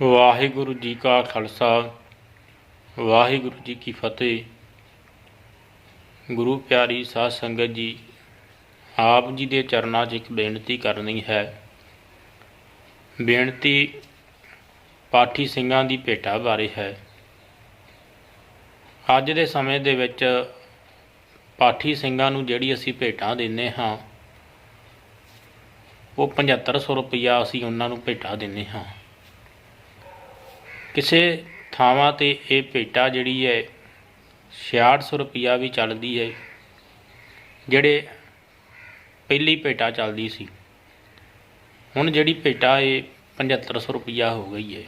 ਵਾਹਿਗੁਰੂ ਜੀ ਕਾ ਖਾਲਸਾ, ਵਾਹਿਗੁਰੂ ਜੀ ਕੀ ਫਤਿਹ। ਗੁਰੂ ਪਿਆਰੀ ਸਾਧ ਸੰਗਤ ਜੀ, ਆਪ ਜੀ ਦੇ ਚਰਨਾਂ 'ਚ ਇੱਕ ਬੇਨਤੀ ਕਰਨੀ ਹੈ। ਬੇਨਤੀ ਪਾਠੀ ਸਿੰਘਾਂ ਦੀ ਭੇਟਾ ਬਾਰੇ ਹੈ। ਅੱਜ ਦੇ ਸਮੇਂ ਦੇ ਵਿੱਚ ਪਾਠੀ ਸਿੰਘਾਂ ਨੂੰ ਜਿਹੜੀ ਅਸੀਂ ਭੇਟਾਂ ਦਿੰਦੇ ਹਾਂ, ਉਹ 7500 ਰੁਪਈਆ ਅਸੀਂ ਉਹਨਾਂ ਨੂੰ ਭੇਟਾ ਦਿੰਦੇ ਹਾਂ। ਕਿਸੇ ਥਾਵਾਂ ਤੇ ਇਹ ਭੇਟਾ ਜਿਹੜੀ ਹੈ 6600 ਰੁਪਈਆ ਵੀ ਚੱਲਦੀ ਹੈ, ਜਿਹੜੇ ਪਹਿਲੀ ਭੇਟਾ ਚੱਲਦੀ ਸੀ। ਹੁਣ ਜਿਹੜੀ ਭੇਟਾ ਇਹ 7500 ਰੁਪਈਆ ਹੋ ਗਈ ਹੈ।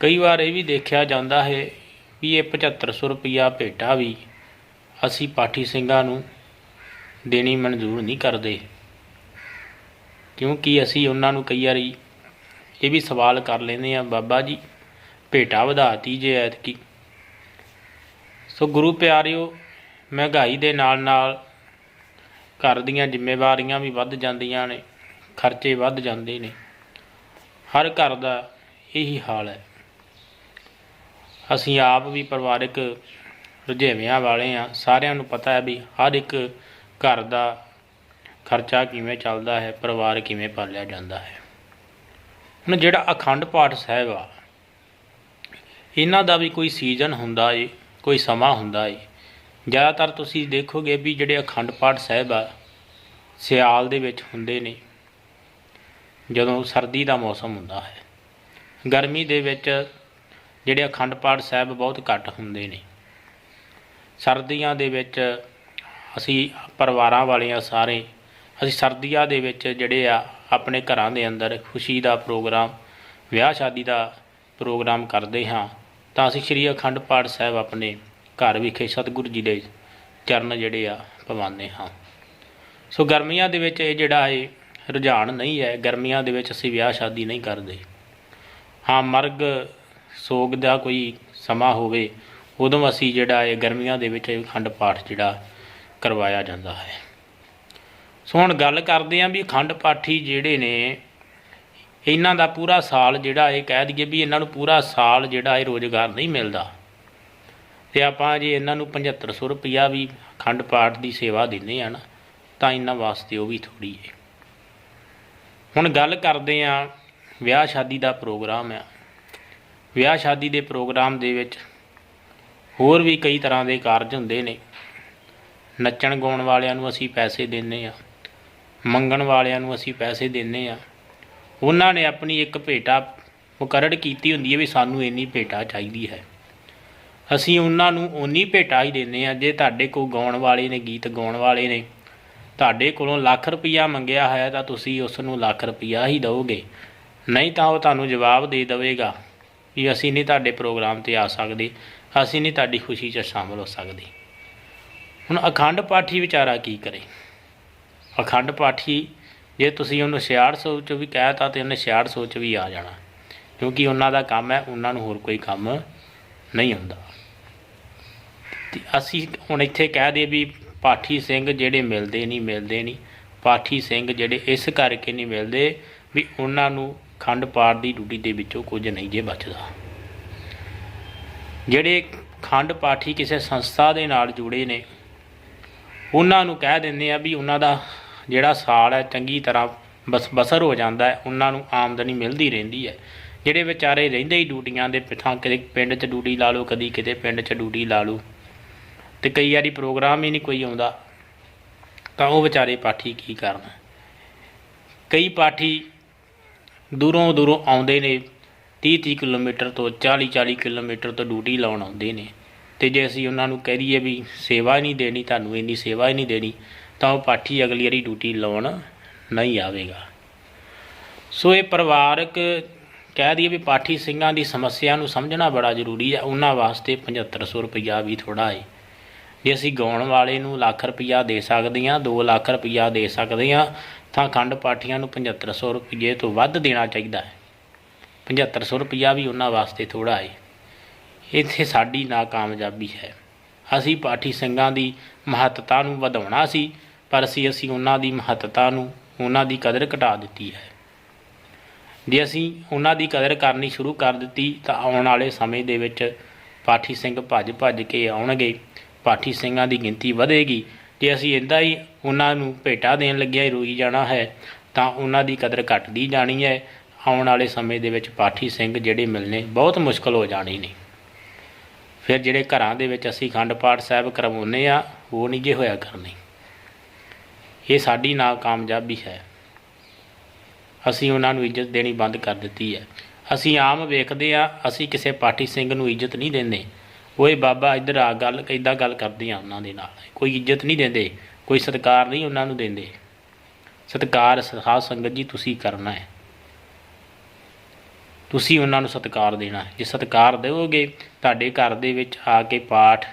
ਕਈ ਵਾਰ ਇਹ ਵੀ ਦੇਖਿਆ ਜਾਂਦਾ ਹੈ ਵੀ ਇਹ 7500 ਰੁਪਈਆ ਭੇਟਾ ਵੀ ਅਸੀਂ ਪਾਠੀ ਸਿੰਘਾਂ ਨੂੰ ਦੇਣੀ ਮਨਜ਼ੂਰ ਨਹੀਂ ਕਰਦੇ। ਕਿਉਂਕਿ ਅਸੀਂ ਉਹਨਾਂ ਨੂੰ ਕਈ ਵਾਰੀ ਇਹ ਵੀ ਸਵਾਲ ਕਰ ਲੈਂਦੇ ਆ ਬਾਬਾ ਜੀ, ਭੇਟਾ ਵਧਾਤੀ ਜੇ ਐਤਕੀ। ਸੋ ਗੁਰੂ ਪਿਆਰਿਓ, ਮਹਿੰਗਾਈ ਦੇ ਨਾਲ ਨਾਲ ਘਰ ਦੀਆਂ ਜ਼ਿੰਮੇਵਾਰੀਆਂ ਵੀ ਵੱਧ ਜਾਂਦੀਆਂ ਨੇ, ਖਰਚੇ ਵੱਧ ਜਾਂਦੇ ਨੇ। ਹਰ ਘਰ ਦਾ ਇਹੀ ਹਾਲ ਹੈ। ਅਸੀਂ ਆਪ ਵੀ ਪਰਿਵਾਰਕ ਰੁਝੇਵਿਆਂ ਵਾਲੇ ਆ ਸਾਰਿਆਂ ਨੂੰ ਪਤਾ ਹੈ ਵੀ ਹਰ ਇੱਕ ਘਰ ਦਾ ਖਰਚਾ ਕਿਵੇਂ ਚੱਲਦਾ ਹੈ, ਪਰਿਵਾਰ ਕਿਵੇਂ ਪਾਲਿਆ ਜਾਂਦਾ ਹੈ। ਹੁਣ ਜਿਹੜਾ ਅਖੰਡ ਪਾਠ ਸਾਹਿਬ ਆ, ਇਹਨਾਂ ਦਾ ਵੀ ਕੋਈ ਸੀਜ਼ਨ ਹੁੰਦਾ ਏ, ਕੋਈ ਸਮਾਂ ਹੁੰਦਾ ਏ। ਜ਼ਿਆਦਾਤਰ ਤੁਸੀਂ ਦੇਖੋਗੇ ਵੀ ਜਿਹੜੇ ਅਖੰਡ ਪਾਠ ਸਾਹਿਬ ਆ, ਸਿਆਲ ਦੇ ਵਿੱਚ ਹੁੰਦੇ ਨੇ, ਜਦੋਂ ਸਰਦੀ ਦਾ ਮੌਸਮ ਹੁੰਦਾ ਹੈ। ਗਰਮੀ ਦੇ ਵਿੱਚ ਜਿਹੜੇ ਅਖੰਡ ਪਾਠ ਸਾਹਿਬ ਬਹੁਤ ਘੱਟ ਹੁੰਦੇ ਨੇ। ਸਰਦੀਆਂ ਦੇ ਵਿੱਚ ਅਸੀਂ ਪਰਿਵਾਰਾਂ ਵਾਲਿਆਂ ਸਾਰੇ ਅਸੀਂ ਸਰਦੀਆਂ ਦੇ ਵਿੱਚ ਜਿਹੜੇ ਆ, ਆਪਣੇ ਘਰਾਂ ਦੇ ਅੰਦਰ ਖੁਸ਼ੀ ਦਾ ਪ੍ਰੋਗਰਾਮ, ਵਿਆਹ ਸ਼ਾਦੀ ਦਾ ਪ੍ਰੋਗਰਾਮ ਕਰਦੇ ਹਾਂ, ਤਾਂ ਅਸੀਂ ਸ੍ਰੀ ਅਖੰਡ ਪਾਠ ਸਾਹਿਬ ਆਪਣੇ ਘਰ ਵਿਖੇ ਸਤਿਗੁਰੂ ਜੀ ਦੇ ਚਰਨ ਜਿਹੜੇ ਆ, ਪਵਾਉਂਦੇ ਹਾਂ। ਸੋ ਗਰਮੀਆਂ ਦੇ ਵਿੱਚ ਇਹ ਜਿਹੜਾ ਹੈ ਰੁਝਾਨ ਨਹੀਂ ਹੈ, ਗਰਮੀਆਂ ਦੇ ਵਿੱਚ ਅਸੀਂ ਵਿਆਹ ਸ਼ਾਦੀ ਨਹੀਂ ਕਰਦੇ। ਹਾਂ, ਮਰਗ ਸੋਗ ਦਾ ਕੋਈ ਸਮਾਂ ਹੋਵੇ, ਉਦੋਂ ਅਸੀਂ ਜਿਹੜਾ ਇਹ ਗਰਮੀਆਂ ਦੇ ਵਿੱਚ ਅਖੰਡ ਪਾਠ ਜਿਹੜਾ ਕਰਵਾਇਆ ਜਾਂਦਾ ਹੈ। ਸੋ ਹੁਣ ਗੱਲ ਕਰਦੇ ਆਂ ਵੀ ਅਖੰਡ ਪਾਠੀ ਜਿਹੜੇ ਨੇ, ਇਹਨਾਂ ਦਾ ਪੂਰਾ ਸਾਲ ਜਿਹੜਾ ਇਹ ਕਹਿ ਦਈਏ ਵੀ ਇਹਨਾਂ ਨੂੰ ਪੂਰਾ ਸਾਲ ਜਿਹੜਾ ਇਹ ਰੋਜ਼ਗਾਰ ਨਹੀਂ ਮਿਲਦਾ। ਤੇ ਆਪਾਂ ਜੇ ਇਹਨਾਂ ਨੂੰ 7500 ਰੁਪਇਆ ਵੀ ਅਖੰਡ ਪਾਠ ਦੀ ਸੇਵਾ ਦਿੰਦੇ ਆ ਨਾ, ਤਾਂ ਇਹਨਾਂ ਵਾਸਤੇ ਉਹ ਵੀ ਥੋੜੀ ਹੈ ਹੁਣ ਗੱਲ ਕਰਦੇ ਆਂ ਵਿਆਹ ਸ਼ਾਦੀ ਦਾ ਪ੍ਰੋਗਰਾਮ ਆ। ਵਿਆਹ ਸ਼ਾਦੀ ਦੇ ਪ੍ਰੋਗਰਾਮ ਦੇ ਵਿੱਚ ਹੋਰ ਵੀ ਕਈ ਤਰ੍ਹਾਂ ਦੇ ਕਾਰਜ ਹੁੰਦੇ ਨੇ। ਨੱਚਣ ਗਾਉਣ ਵਾਲਿਆਂ ਨੂੰ ਅਸੀਂ ਪੈਸੇ ਦਿੰਦੇ ਆ। ਮੰਗਣ ਵਾਲਿਆਂ ਨੂੰ ਅਸੀਂ ਪੈਸੇ ਦਿੰਦੇ ਆ। ਉਹਨਾਂ ਨੇ ਆਪਣੀ ਇੱਕ ਭੇਟਾ ਮੁਕਰਰ ਕੀਤੀ ਹੁੰਦੀ ਹੈ ਵੀ ਸਾਨੂੰ ਇੰਨੀ ਭੇਟਾ ਚਾਹੀਦੀ ਹੈ। ਅਸੀਂ ਉਹਨਾਂ ਨੂੰ ਓਨੀ ਭੇਟਾ ਹੀ ਦਿੰਦੇ ਆ ਜੇ ਤੁਹਾਡੇ ਕੋਲ ਗਾਉਣ ਵਾਲੇ ਨੇ, ਗੀਤ ਗਾਉਣ ਵਾਲੇ ਨੇ। ਤੁਹਾਡੇ ਕੋਲੋਂ ਲੱਖ ਰੁਪਈਆ ਮੰਗਿਆ ਹੈ ਤਾਂ ਤੁਸੀਂ ਉਸ ਨੂੰ ਲੱਖ ਰੁਪਈਆ ਹੀ ਦਿਓਗੇ ਨਹੀਂ ਤਾਂ ਉਹ ਤੁਹਾਨੂੰ ਜਵਾਬ ਦੇ ਦੇਵੇਗਾ ਵੀ ਅਸੀਂ ਨਹੀਂ ਤੁਹਾਡੇ ਪ੍ਰੋਗਰਾਮ ਤੇ ਆ ਸਕਦੇ, ਅਸੀਂ ਨਹੀਂ ਤੁਹਾਡੀ ਖੁਸ਼ੀ 'ਚ ਸ਼ਾਮਲ ਹੋ ਸਕਦੇ। ਹੁਣ ਅਖੰਡ ਪਾਠੀ ਵਿਚਾਰਾ ਕੀ ਕਰੇ? ਅਖੰਡ ਪਾਠੀ, ਜੇ ਤੁਸੀਂ ਉਹਨੂੰ 6600 ਚ ਵੀ ਕਹਿਤਾ ਤੇ ਉਹਨੇ 6600 ਚ ਵੀ ਆ ਜਾਣਾ। ਕਿਉਂਕਿ ਉਹਨਾਂ ਦਾ ਕੰਮ ਹੈ, ਉਹਨਾਂ ਨੂੰ ਹੋਰ ਕੋਈ ਕੰਮ ਨਹੀਂ ਹੁੰਦਾ। ਤੇ ਅਸੀਂ ਹੁਣ ਇੱਥੇ ਕਹਿ ਦੇ ਵੀ ਪਾਠੀ ਸਿੰਘ ਜਿਹੜੇ ਮਿਲਦੇ ਨਹੀਂ ਮਿਲਦੇ ਨਹੀਂ। ਪਾਠੀ ਸਿੰਘ ਜਿਹੜੇ ਇਸ ਕਰਕੇ ਨਹੀਂ ਮਿਲਦੇ ਵੀ ਉਹਨਾਂ ਨੂੰ ਖੰਡ ਪਾਠ ਦੀ ਡਿਊਟੀ ਦੇ ਵਿੱਚੋਂ ਕੁਝ ਨਹੀਂ ਜੇ ਬਚਦਾ। ਜਿਹੜੇ ਖੰਡ ਪਾਠੀ ਕਿਸੇ ਸੰਸਥਾ ਦੇ ਨਾਲ ਜੁੜੇ ਨੇ, ਉਹਨਾਂ ਨੂੰ ਕਹਿ ਦਿੰਦੇ ਆ ਵੀ ਉਹਨਾਂ ਦਾ ਜਿਹੜਾ ਸਾਲ ਹੈ, ਚੰਗੀ ਤਰ੍ਹਾਂ ਬਸ ਬਸਰ ਹੋ ਜਾਂਦਾ ਹੈ, ਉਹਨਾਂ ਨੂੰ ਆਮਦਨੀ ਮਿਲਦੀ ਰਹਿੰਦੀ ਹੈ। ਜਿਹੜੇ ਵਿਚਾਰੇ ਰਹਿੰਦੇ ਹੀ ਡਿਊਟੀਆਂ ਦੇ ਪਿੱਛਾਂ ਕਿਤੇ ਪਿੰਡ 'ਚ ਡਿਊਟੀ ਲਾ ਲਓ, ਕਦੀ ਕਿਤੇ ਪਿੰਡ 'ਚ ਡਿਊਟੀ ਲਾ ਲਓ, ਤੇ ਕਈ ਵਾਰੀ ਪ੍ਰੋਗਰਾਮ ਹੀ ਨਹੀਂ ਕੋਈ ਆਉਂਦਾ, ਤਾਂ ਉਹ ਵਿਚਾਰੇ ਪਾਠੀ ਕੀ ਕਰਨ? ਕਈ ਪਾਠੀ ਦੂਰੋਂ ਦੂਰੋਂ ਆਉਂਦੇ ਨੇ 30 30 ਕਿਲੋਮੀਟਰ ਤੋਂ 40 40 ਕਿਲੋਮੀਟਰ ਤੋਂ ਡਿਊਟੀ ਲਾਉਣ ਆਉਂਦੇ ਨੇ, ਤੇ ਜੇ ਅਸੀਂ ਉਹਨਾਂ ਨੂੰ ਕਹਿ ਦਈਏ ਵੀ ਸੇਵਾ ਹੀ ਨਹੀਂ ਦੇਣੀ, ਤੁਹਾਨੂੰ ਇੰਨੀ ਸੇਵਾ ਹੀ ਨਹੀਂ ਦੇਣੀ ਤਾਂ ਉਹ ਪਾਠੀ ਅਗਲੀ ਵਾਰੀ ਡਿਊਟੀ ਲਾਉਣ ਨਹੀਂ ਆਵੇਗਾ। ਸੋ ਇਹ ਪਰਿਵਾਰਕ ਕਹਿ ਦਈਏ ਵੀ ਪਾਠੀ ਸਿੰਘਾਂ ਦੀ ਸਮੱਸਿਆ ਨੂੰ ਸਮਝਣਾ ਬੜਾ ਜ਼ਰੂਰੀ ਹੈ। ਉਹਨਾਂ ਵਾਸਤੇ 7500 ਰੁਪਈਆ ਵੀ ਥੋੜਾ ਹੈ ਜੇ ਅਸੀਂ ਗਾਉਣ ਵਾਲੇ ਨੂੰ ਲੱਖ ਰੁਪਈਆ ਦੇ ਸਕਦੇ ਹਾਂ 2 ਲੱਖ ਰੁਪਈਆ ਦੇ ਸਕਦੇ ਹਾਂ, ਤਾਂ ਖੰਡ ਪਾਠੀਆਂ ਨੂੰ 7500 ਰੁਪਈਏ ਤੋਂ ਵੱਧ ਦੇਣਾ ਚਾਹੀਦਾ ਹੈ। 7500 ਰੁਪਈਆ ਵੀ ਉਹਨਾਂ ਵਾਸਤੇ ਥੋੜਾ ਹੈ ਇੱਥੇ ਸਾਡੀ ਨਾਕਾਮਯਾਬੀ ਹੈ। ਅਸੀਂ ਪਾਠੀ ਸਿੰਘਾਂ ਦੀ ਮਹੱਤਤਾ ਨੂੰ ਵਧਾਉਣਾ ਸੀ। ਪਰ ਅਸੀਂ ਅਸੀਂ ਉਹਨਾਂ ਦੀ ਮਹੱਤਤਾ ਨੂੰ ਉਹਨਾਂ ਦੀ ਕਦਰ ਘਟਾ ਦਿੱਤੀ ਹੈ। ਜੇ ਅਸੀਂ ਉਹਨਾਂ ਦੀ ਕਦਰ ਕਰਨੀ ਸ਼ੁਰੂ ਕਰ ਦਿੱਤੀ, ਤਾਂ ਆਉਣ ਵਾਲੇ ਸਮੇਂ ਦੇ ਵਿੱਚ ਪਾਠੀ ਸਿੰਘ ਭੱਜ ਭੱਜ ਕੇ ਆਉਣਗੇ। ਪਾਠੀ ਸਿੰਘਾਂ ਦੀ ਗਿਣਤੀ ਵਧੇਗੀ। ਜੇ ਅਸੀਂ ਇਦਾਂ ਹੀ ਉਹਨਾਂ ਨੂੰ ਭੇਟਾ ਦੇਣ ਲੱਗਿਆ ਹੀ ਰੋਈ ਜਾਣਾ ਹੈ, ਤਾਂ ਉਹਨਾਂ ਦੀ ਕਦਰ ਘਟਦੀ ਜਾਣੀ ਹੈ। ਆਉਣ ਵਾਲੇ ਸਮੇਂ ਦੇ ਵਿੱਚ ਪਾਠੀ ਸਿੰਘ ਜਿਹੜੇ ਮਿਲਣੇ ਬਹੁਤ ਮੁਸ਼ਕਲ ਹੋ ਜਾਣੀ ਨੇ। ਫਿਰ ਜਿਹੜੇ ਘਰਾਂ ਦੇ ਵਿੱਚ ਅਸੀਂ ਅਖੰਡ ਪਾਠ ਸਾਹਿਬ ਕਰਵਾਉਂਦੇ ਆ ਉਹ ਨਹੀਂ ਜੇ ਹੋਇਆ ਕਰਨੇ। ਇਹ ਸਾਡੀ ਨਾਕਾਮਯਾਬੀ ਹੈ। ਅਸੀਂ ਉਹਨਾਂ ਨੂੰ ਇੱਜ਼ਤ ਦੇਣੀ ਬੰਦ ਕਰ ਦਿੱਤੀ ਹੈ। ਅਸੀਂ ਆਮ ਵੇਖਦੇ ਆ ਅਸੀਂ ਕਿਸੇ ਪਾਠੀ ਸਿੰਘ ਨੂੰ ਇੱਜ਼ਤ ਨਹੀਂ ਦਿੰਦੇ। ਓਏ ਬਾਬਾ, ਇੱਧਰ ਆ, ਗੱਲ ਇਦਾਂ ਗੱਲ ਕਰਦੇ ਆ ਉਹਨਾਂ ਦੇ ਨਾਲ। ਕੋਈ ਇੱਜ਼ਤ ਨਹੀਂ ਦਿੰਦੇ, ਕੋਈ ਸਤਿਕਾਰ ਨਹੀਂ ਉਹਨਾਂ ਨੂੰ ਦਿੰਦੇ। ਸਤਿਕਾਰ ਸਾਧ ਸੰਗਤ ਜੀ, ਤੁਸੀਂ ਕਰਨਾ ਹੈ। ਤੁਸੀਂ ਉਹਨਾਂ ਨੂੰ ਸਤਿਕਾਰ ਦੇਣਾ ਜੇ ਸਤਿਕਾਰ ਦੇਵੋਗੇ ਤੁਹਾਡੇ ਘਰ ਦੇ ਵਿੱਚ ਆ ਕੇ ਪਾਠ,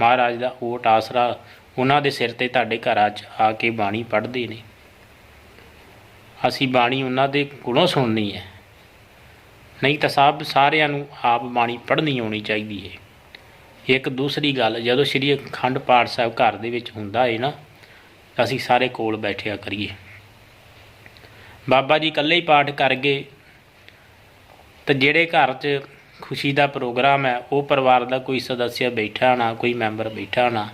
ਮਹਾਰਾਜ ਦਾ ਓਟ ਆਸਰਾ ਉਹਨਾਂ ਦੇ ਸਿਰ ਤੇ ਤੁਹਾਡੇ ਘਰਾਂ 'ਚ ਆ ਕੇ ਬਾਣੀ ਪੜ੍ਹਦੇ ਨੇ। ਅਸੀਂ ਬਾਣੀ ਉਹਨਾਂ ਦੇ ਕੋਲੋਂ ਸੁਣਨੀ ਹੈ। ਨਹੀਂ ਤਾਂ ਸਭ ਸਾਰਿਆਂ ਨੂੰ ਆਪ ਬਾਣੀ ਪੜ੍ਹਨੀ ਆਉਣੀ ਚਾਹੀਦੀ ਹੈ। ਇੱਕ ਦੂਸਰੀ ਗੱਲ, ਜਦੋਂ ਸ਼੍ਰੀ ਅਖੰਡ ਪਾਠ ਸਾਹਿਬ ਘਰ ਦੇ ਵਿੱਚ ਹੁੰਦਾ ਹੈ ਨਾ ਅਸੀਂ ਸਾਰੇ ਕੋਲ ਬੈਠਿਆ ਕਰੀਏ। ਬਾਬਾ ਜੀ ਇਕੱਲੇ ਹੀ ਪਾਠ ਕਰ ਗਏ, ਤੇ ਜਿਹੜੇ ਘਰ 'ਚ ਖੁਸ਼ੀ ਦਾ ਪ੍ਰੋਗਰਾਮ ਹੈ, ਉਹ ਪਰਿਵਾਰ ਦਾ ਕੋਈ ਸਦੱਸਿਆ ਬੈਠਾ ਨਾ, ਕੋਈ ਮੈਂਬਰ ਬੈਠਾ ਨਾ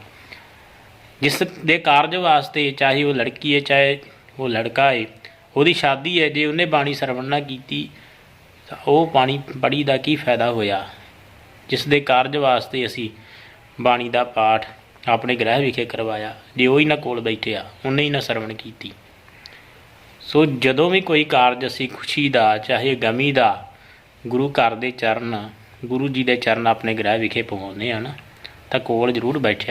ਜਿਸ ਦੇ ਕਾਰਜ ਵਾਸਤੇ ਚਾਹੇ ਉਹ ਲੜਕੀ ਹੈ, ਚਾਹੇ ਉਹ ਲੜਕਾ ਹੈ, ਉਹਦੀ ਸ਼ਾਦੀ ਹੈ, ਜੇ ਉਹਨੇ ਬਾਣੀ ਸਰਵਣ ਨਾ ਕੀਤੀ, ਤਾਂ ਉਹ ਬਾਣੀ ਪੜੀ ਦਾ ਕੀ ਫਾਇਦਾ ਹੋਇਆ? ਜਿਸ ਦੇ ਕਾਰਜ ਵਾਸਤੇ ਅਸੀਂ ਬਾਣੀ ਦਾ ਪਾਠ ਆਪਣੇ ਗ੍ਰਹਿ ਵਿਖੇ ਕਰਵਾਇਆ, ਜੇ ਉਹ ਹੀ ਨਾ ਕੋਲ ਬੈਠਿਆ, ਉਹਨੇ ਹੀ ਨਾ ਸਰਵਣ ਕੀਤੀ। ਸੋ ਜਦੋਂ ਵੀ ਕੋਈ ਕਾਰਜ ਅਸੀਂ ਖੁਸ਼ੀ ਦਾ, ਚਾਹੇ ਗਮੀ ਦਾ, ਗੁਰੂ ਘਰ ਦੇ ਚਰਨ, ਗੁਰੂ ਜੀ ਦੇ ਚਰਨ ਆਪਣੇ ਗ੍ਰਹਿ ਵਿਖੇ ਪਵਾਉਂਦੇ ਆ ਨਾ, ਤਾਂ ਕੋਲ ਜ਼ਰੂਰ ਬੈਠਿਆ